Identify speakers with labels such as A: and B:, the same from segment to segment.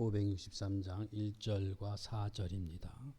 A: 563장 1절과 4절입니다.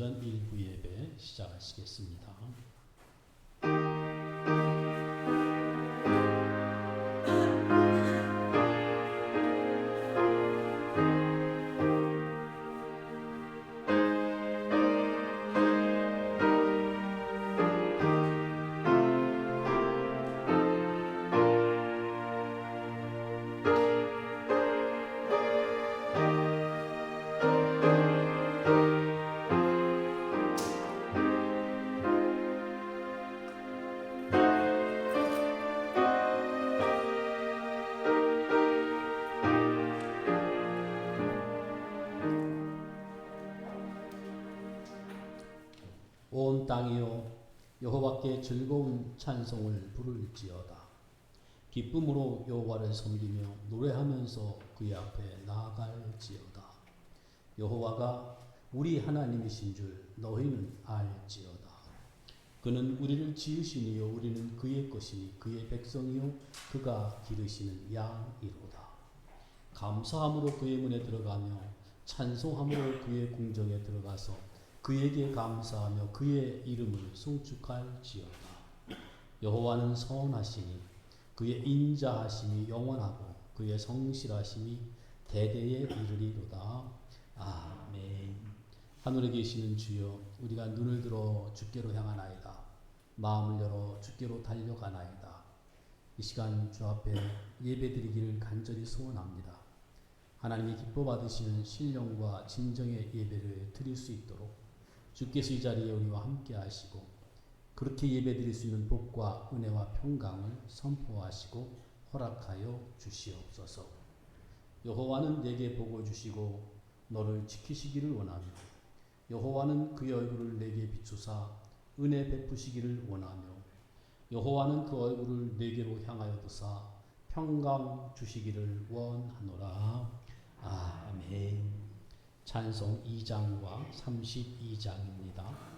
A: 오전 일부 예배 시작하시겠습니다. 땅이여 여호와께 즐거운 찬송을 부를지어다. 기쁨으로 여호와를 섬기며 노래하면서 그의 앞에 나아갈지어다. 여호와가 우리 하나님이신 줄 너희는 알지어다. 그는 우리를 지으시니요 우리는 그의 것이니 그의 백성이요 그가 기르시는 양이로다. 감사함으로 그의 문에 들어가며 찬송함으로 그의 궁정에 들어가서 그에게 감사하며 그의 이름을 송축할지어다. 여호와는 선하시니 그의 인자하심이 영원하고 그의 성실하심이 대대에 이르리로다. 아멘. 하늘에 계시는 주여 우리가 눈을 들어 주께로 향하나이다. 마음을 열어 주께로 달려가나이다. 이 시간 주 앞에 예배드리기를 간절히 소원합니다. 하나님이 기뻐 받으시는 신령과 진정의 예배를 드릴 수 있도록 주께서 이 자리에 우리와 함께 하시고 그렇게 예배드릴 수 있는 복과 은혜와 평강을 선포하시고 허락하여 주시옵소서. 여호와는 내게 복을 주시고 너를 지키시기를 원하며 여호와는 그의 얼굴을 내게 비추사 은혜 베푸시기를 원하며 여호와는 그 얼굴을 내게로 향하여 두사 평강 주시기를 원하노라. 아멘. 찬송 2장과 32장입니다.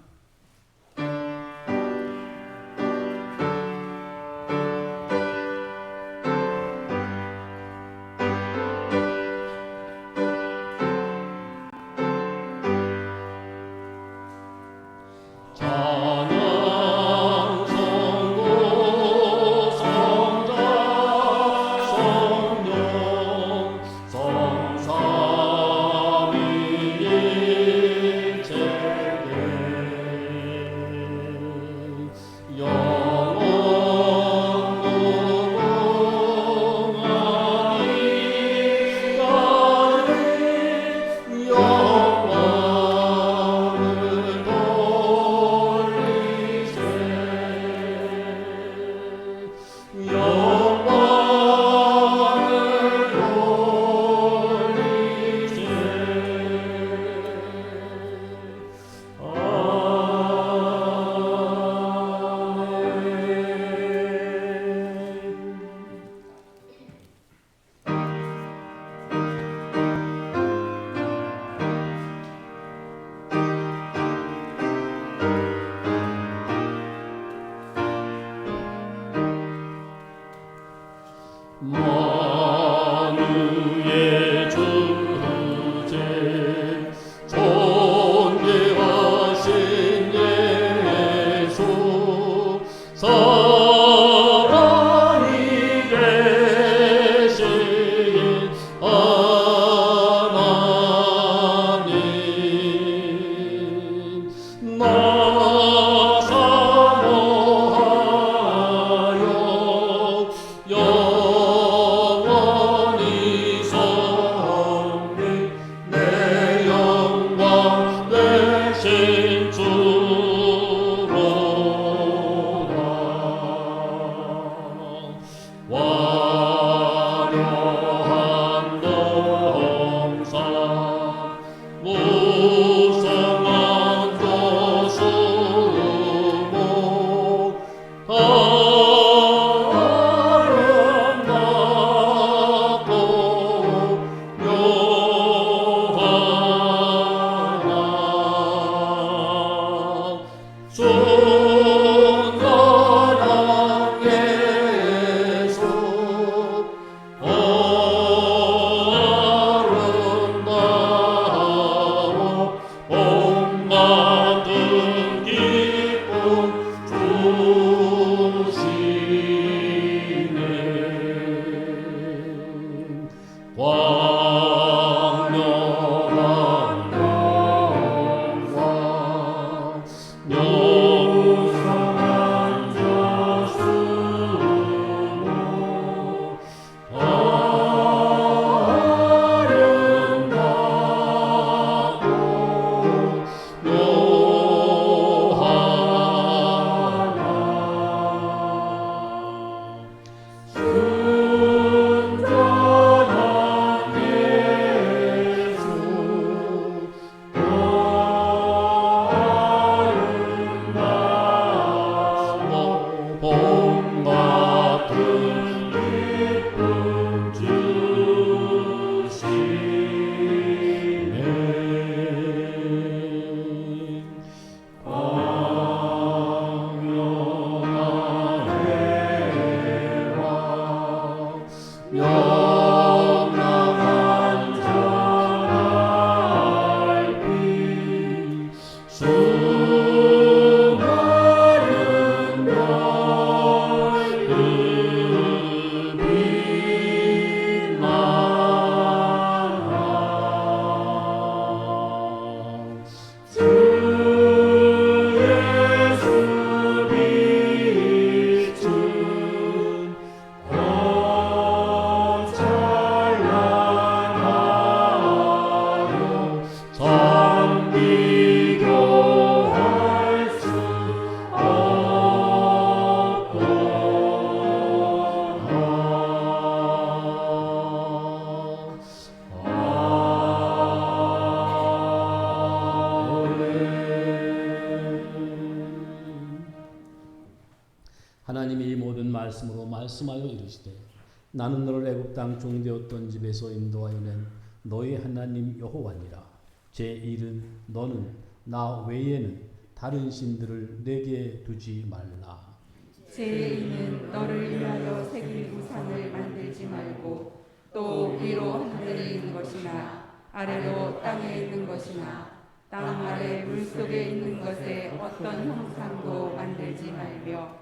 A: 말씀으로 말씀하여 이르시되 나는 너를 애굽 땅 종되었던 집에서 인도하여 낸 너희 하나님 여호와니라. 제 일은 너는 나 외에는 다른 신들을 내게 두지 말라.
B: 제2는 너를 위하여 새길 우상을 만들지 말고 또 위로 하늘에 있는 것이나 아래로 땅에 있는 것이나 땅 아래 물속에 있는 것에 어떤 형상도 만들지 말며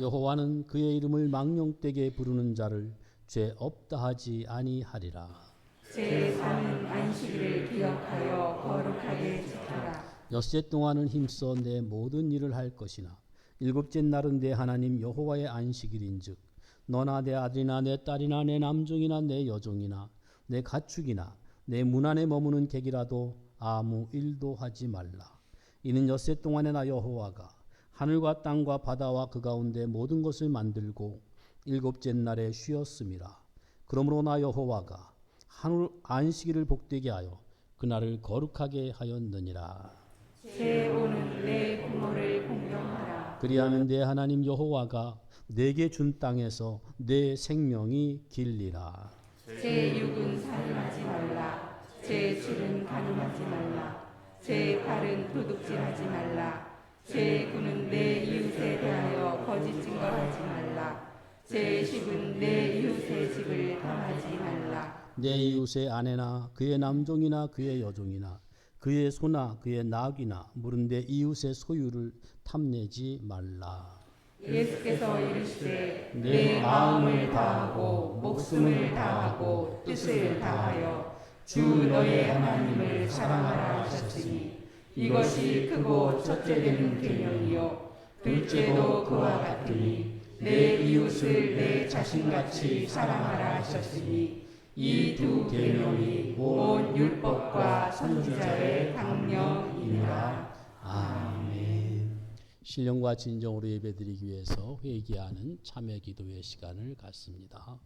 A: 여호와는 그의 이름을 망령되게 부르는 자를 죄 없다 하지 아니하리라.
B: 제3은 안식일을 기억하여 거룩하게 지켜라.
A: 엿새 동안은 힘써 내 모든 일을 할 것이나 일곱째 날은 내 하나님 여호와의 안식일인즉 너나 내 아들이나 내 딸이나 내 남종이나 내 여종이나 내 가축이나 내 문 안에 머무는 객이라도 아무 일도 하지 말라. 이는 엿새 동안에 나 여호와가 하늘과 땅과 바다와 그 가운데 모든 것을 만들고 일곱째 날에 쉬었음이라 그러므로 나 여호와가 하늘 안식일을 복되게 하여 그날을 거룩하게 하였느니라.
B: 제 오는 내 부모를 공경하라.
A: 그리하면 내 하나님 여호와가 내게 준 땅에서 내 생명이 길리라.
B: 제 육은 살인하지 말라. 제 칠은 가늠하지 말라. 제 팔은 도둑질하지 말라. 제 군은 내 이웃에 대하여 거짓 증거하지 말라. 제 집은 내 이웃의 집을 탐하지 말라.
A: 내 이웃의 아내나 그의 남종이나 그의 여종이나 그의 소나 그의 낙이나 물은 내 이웃의 소유를 탐내지 말라.
B: 예수께서 이르시되 내내 마음을 다하고 목숨을 다하고 뜻을 다하여 주 너의 하나님을 사랑하라 하셨으니 이것이 크고 첫째 되는 계명이요 둘째도 그와 같으니 내 이웃을 내 자신같이 사랑하라 하셨으니 이 두 계명이 온 율법과 선지자의 강령이니라
A: 아멘. 신령과 진정으로 예배드리기 위해서 회개하는 참회 기도의 시간을 갖습니다.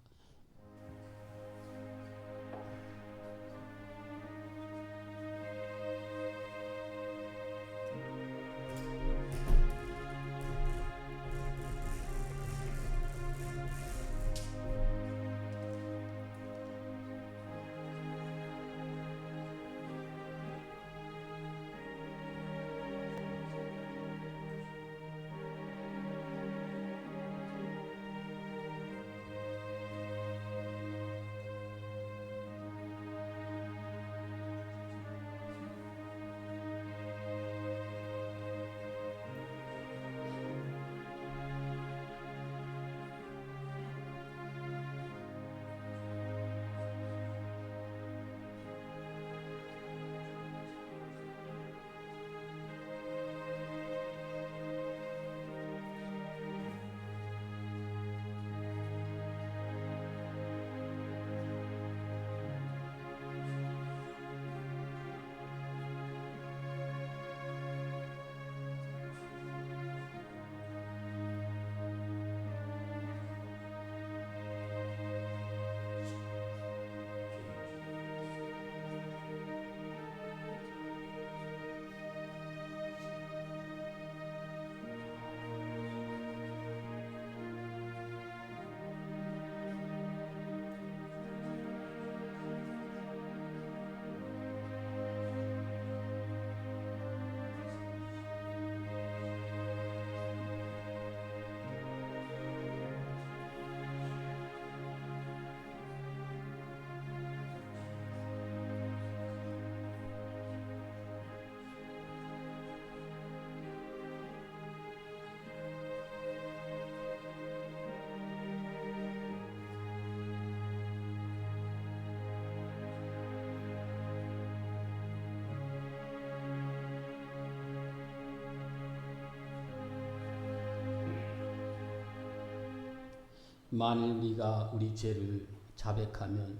A: 만일 네가 우리 죄를 자백하면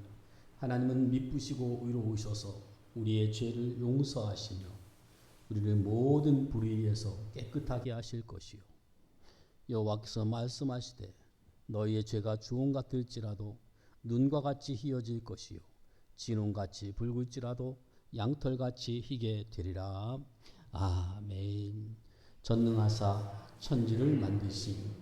A: 하나님은 미쁘시고 의로우셔서 우리의 죄를 용서하시며 우리를 모든 불의에서 깨끗하게 하실 것이요. 여호와께서 말씀하시되 너희의 죄가 주홍 같을지라도 눈과 같이 희어질 것이요 진홍같이 붉을지라도 양털같이 희게 되리라. 아멘. 전능하사 천지를 만드신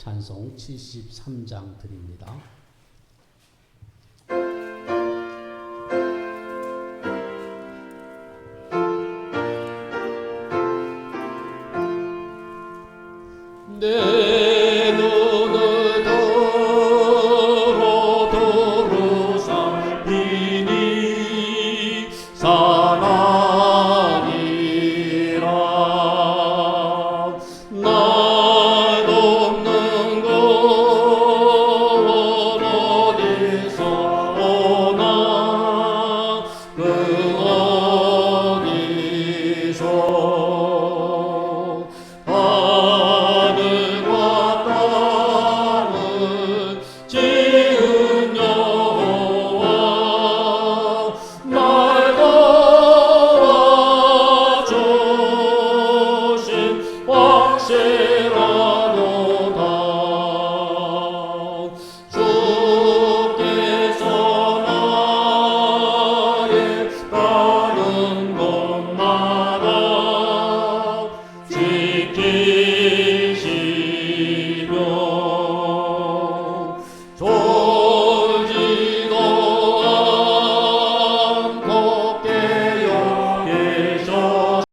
A: 찬송 73장 드립니다.